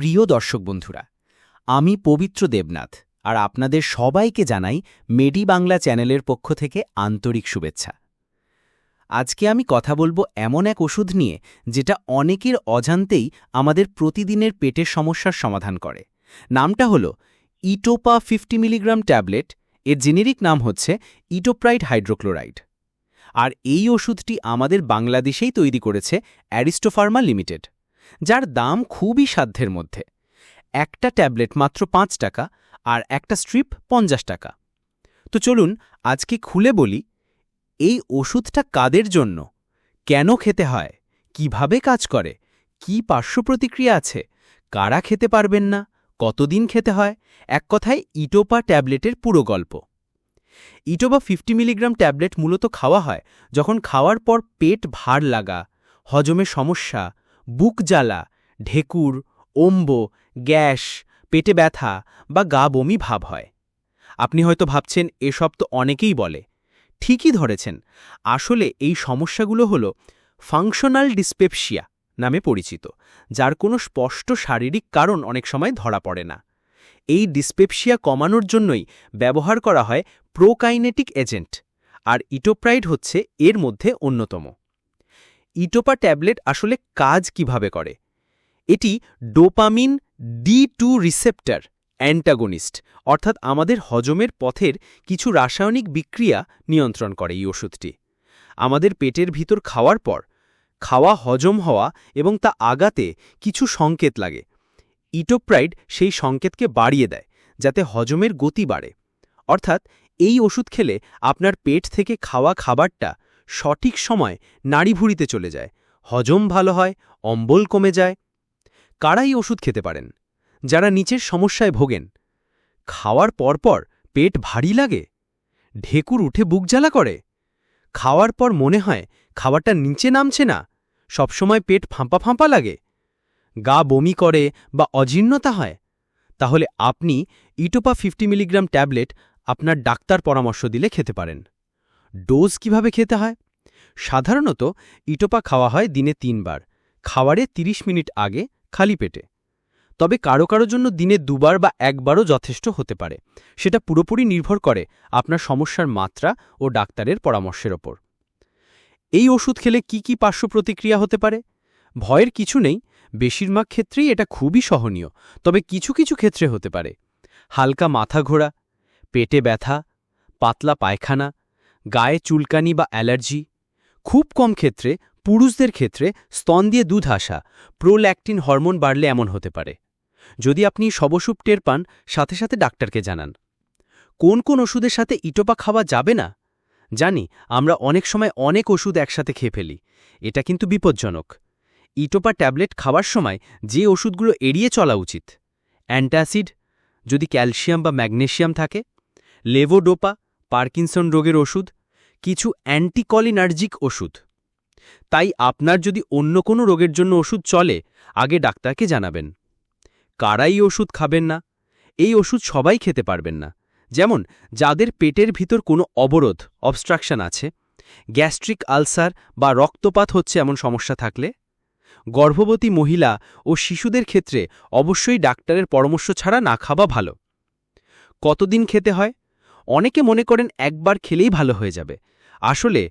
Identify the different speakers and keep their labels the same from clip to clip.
Speaker 1: প্রিয় দর্শক বন্ধুরা, আমি পবিত্র দেবনাথ আর আপনাদের সবাইকে জানাই মেডি বাংলা চ্যানেলের পক্ষ থেকে আন্তরিক শুভেচ্ছা। আজকে আমি কথা বলব এমন এক ওষুধ নিয়ে যেটা অনেকের অজান্তেই আমাদের প্রতিদিনের পেটের সমস্যার সমাধান করে। নামটা হল ইটোপা ফিফটি মিলিগ্রাম ট্যাবলেট, এর জেনেরিক নাম হচ্ছে ইটোপ্রাইড হাইড্রোক্লোরাইড। আর এই ওষুধটি আমাদের বাংলাদেশেই তৈরি করেছে অ্যারিস্টোফার্মা লিমিটেড। যার দাম খুবই সাধ্যের মধ্যে। একটা ট্যাবলেট মাত্র পাঁচ টাকা আর একটা স্ট্রিপ পঞ্চাশ টাকা। তো চলুন আজকে খুলে বলি, এই ওষুধটা কাদের জন্য? কেন খেতে হয়? কীভাবে কাজ করে? কি পার্শ্ব প্রতিক্রিয়া আছে? কারা খেতে পারবেন না? কতদিন খেতে হয়? এক কথায় ইটোপা ট্যাবলেটের পুরো গল্প। ইটোপা ফিফটি মিলিগ্রাম ট্যাবলেট মূলত খাওয়া হয় যখন খাওয়ার পর পেট ভার লাগা, হজমে সমস্যা বুক জ্বালা, ঢেকুর অম্ব গ্যাস, পেটে ব্যথা বা গা বমি ভাব হয়। আপনি হয়তো ভাবছেন, এসব তো অনেকেই বলে। ঠিকই ধরেছেন। আসলে এই সমস্যাগুলো হল ফাংশনাল ডিসপেপসিয়া নামে পরিচিত, যার কোনো স্পষ্ট শারীরিক কারণ অনেক সময় ধরা পড়ে না। এই ডিসপেপসিয়া কমানোর জন্যই ব্যবহার করা হয় প্রোকাইনেটিক এজেন্ট, আর ইটোপ্রাইড হচ্ছে এর মধ্যে অন্যতম। ইটোপা ট্যাবলেট আসলে কাজ কীভাবে করে? এটি dopamine D two receptor antagonist, অর্থাৎ আমাদের হজমের পথের কিছু রাসায়নিক বিক্রিয়া নিয়ন্ত্রণ করে এই ওষুধটি। আমাদের পেটের ভিতর খাওয়ার পর, খাওয়া হজম হওয়া এবং তা আগাতে কিছু সংকেত লাগে। ইটোপ্রাইড সেই সংকেতকে বাড়িয়ে দেয়, যাতে হজমের গতি বাড়ে। অর্থাৎ এই ওষুধ খেলে আপনার পেট থেকে খাওয়া খাবারটা সঠিক সময় নাড়িভুড়িতে চলে যায়। হজম ভালো হয়, অম্বল কমে যায়। কারাই ওষুধ খেতে পারেন, যারা নিচের সমস্যায় ভোগেন। খাওয়ার পরপর পেট ভারী লাগে। ঢেকুর উঠে বুক জ্বালা করে। খাওয়ার পর মনে হয় খাবারটা নিচে নামছে না, সবসময় পেট ফাঁপা ফাঁপা লাগে। গা বমি করে বা অজীর্ণতা হয়, তাহলে আপনি ইটোপা ফিফটি মিলিগ্রাম ট্যাবলেট আপনার ডাক্তার পরামর্শ দিলে খেতে পারেন। ডোজ কীভাবে খেতে হয়? সাধারণত ইটোপা খাওয়া হয় দিনে তিনবার, খাওয়ারে ৩০ মিনিট আগে খালি পেটে। তবে কারও কারও জন্য দিনে দুবার বা একবারও যথেষ্ট হতে পারে। সেটা পুরোপুরি নির্ভর করে আপনার সমস্যার মাত্রা ও ডাক্তারের পরামর্শের ওপর। এই ওষুধ খেলে কি কি পার্শ্ব প্রতিক্রিয়া হতে পারে? ভয়ের কিছু নেই, বেশিরভাগ ক্ষেত্রেই এটা খুবই সহনীয়, তবে কিছু কিছু ক্ষেত্রে হতে পারে। হালকা মাথা ঘোরা, পেটে ব্যথা, পাতলা পায়খানা গায়ে চুলকানি বা অ্যালার্জি, খুব কম ক্ষেত্রে, পুরুষদের ক্ষেত্রে স্তন দিয়ে দুধ আসা, প্রোল্যাকটিন হরমোন বাড়লে এমন হতে পারে। যদি আপনি সবসুপ টের পান, সাথে সাথে ডাক্তারকে জানান। কোন কোন ওষুধের সাথে ইটোপা খাওয়া যাবে না? জানি, আমরা অনেক সময় অনেক ওষুধ একসাথে খেয়ে ফেলি। এটা কিন্তু বিপজ্জনক। ইটোপা ট্যাবলেট খাওয়ার সময় যে ওষুধগুলো এড়িয়ে চলা উচিত। অ্যান্টাসিড, যদি ক্যালসিয়াম বা ম্যাগনেশিয়াম থাকে। লেভোডোপা পার্কিনসন রোগের ওষুধ, কিছু অ্যান্টিকলিনার্জিক ওষুধ। তাই আপনার যদি অন্য কোনো রোগের জন্য ওষুধ চলে, আগে ডাক্তারকে জানাবেন। কারাই ওষুধ খাবেন না? এই ওষুধ সবাই খেতে পারবেন না। যেমন, যাদের পেটের ভিতর কোনো অবরোধ অবস্ট্রাকশন আছে, গ্যাস্ট্রিক আলসার বা রক্তপাত হচ্ছে এমন সমস্যা থাকলে, গর্ভবতী মহিলা ও শিশুদের ক্ষেত্রে অবশ্যই ডাক্তারের পরামর্শ ছাড়া না খাওয়া ভালো। কতদিন খেতে হয়? অনেকে মনে করেন একবার খেলেই ভালো হয়ে যাবে। আসলে,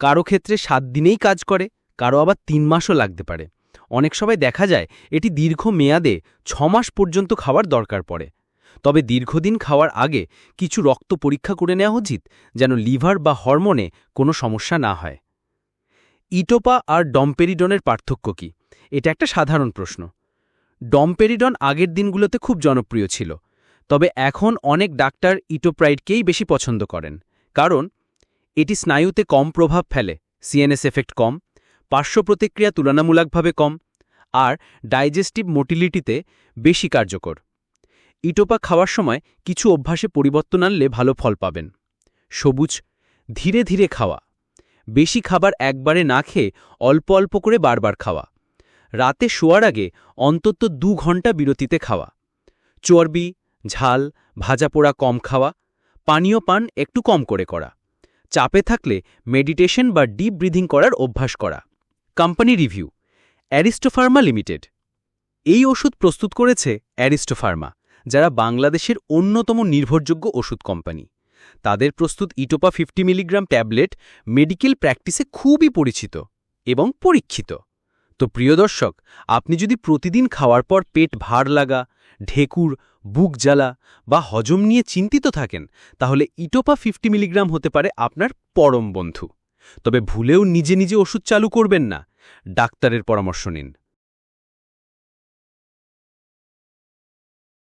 Speaker 1: কারও ক্ষেত্রে সাত দিনেই কাজ করে, কারও আবার তিন মাসও লাগতে পারে। অনেক সময় দেখা যায়, এটি দীর্ঘ মেয়াদে ছমাস পর্যন্ত খাওয়ার দরকার পড়ে। তবে দীর্ঘদিন খাওয়ার আগে কিছু রক্ত পরীক্ষা করে নেওয়া উচিত, যেন লিভার বা হরমোনে কোনো সমস্যা না হয়। ইটোপা আর ডম্পেরিডনের পার্থক্য কি? এটা একটা সাধারণ প্রশ্ন। ডম্পেরিডন আগের দিনগুলোতে খুব জনপ্রিয় ছিল। তবে এখন অনেক ডাক্তার ইটোপ্রাইডকেই বেশি পছন্দ করেন। কারণ, এটি স্নায়ুতে কম প্রভাব ফেলে সিএনএস এফেক্ট কম পার্শ্ব প্রতিক্রিয়া তুলনামূলকভাবে কম, আর ডাইজেস্টিভ মোটিলিটিতে বেশি কার্যকর। ইটোপা খাওয়ার সময় কিছু অভ্যাসে পরিবর্তন আনলে ভালো ফল পাবেন। সবুজ, ধীরে ধীরে খাওয়া। বেশি খাবার একবারে না খেয়ে অল্প অল্প করে বারবার খাওয়া। রাতে শোয়ার আগে অন্তত দু ঘণ্টা বিরতিতে খাওয়া। চর্বি ঝাল, ভাজা পোড়া কম খাওয়া, পানীয় পান একটু কম করে করা। চাপে থাকলে মেডিটেশন বা ডিপ ব্রিদিং করার অভ্যাস করা। Company review, Aristopharma limited.
Speaker 2: এই ওষুধ প্রস্তুত করেছে অ্যারিস্টোফার্মা, যারা বাংলাদেশের অন্যতম নির্ভরযোগ্য ওষুধ কোম্পানি। তাদের প্রস্তুত Itopa fifty milligram tablet medical প্র্যাকটিসে খুবই পরিচিত এবং পরীক্ষিত। তো প্রিয় দর্শক, আপনি যদি প্রতিদিন খাওয়ার পর পেট ভার লাগা, ঢেকুর বুক জ্বালা বা হজম নিয়ে চিন্তিত থাকেন, তাহলে ইটোপা ফিফটি মিলিগ্রাম হতে পারে আপনার পরম বন্ধু। তবে ভুলেও নিজে নিজে ওষুধ চালু করবেন না। ডাক্তারের পরামর্শ নিন।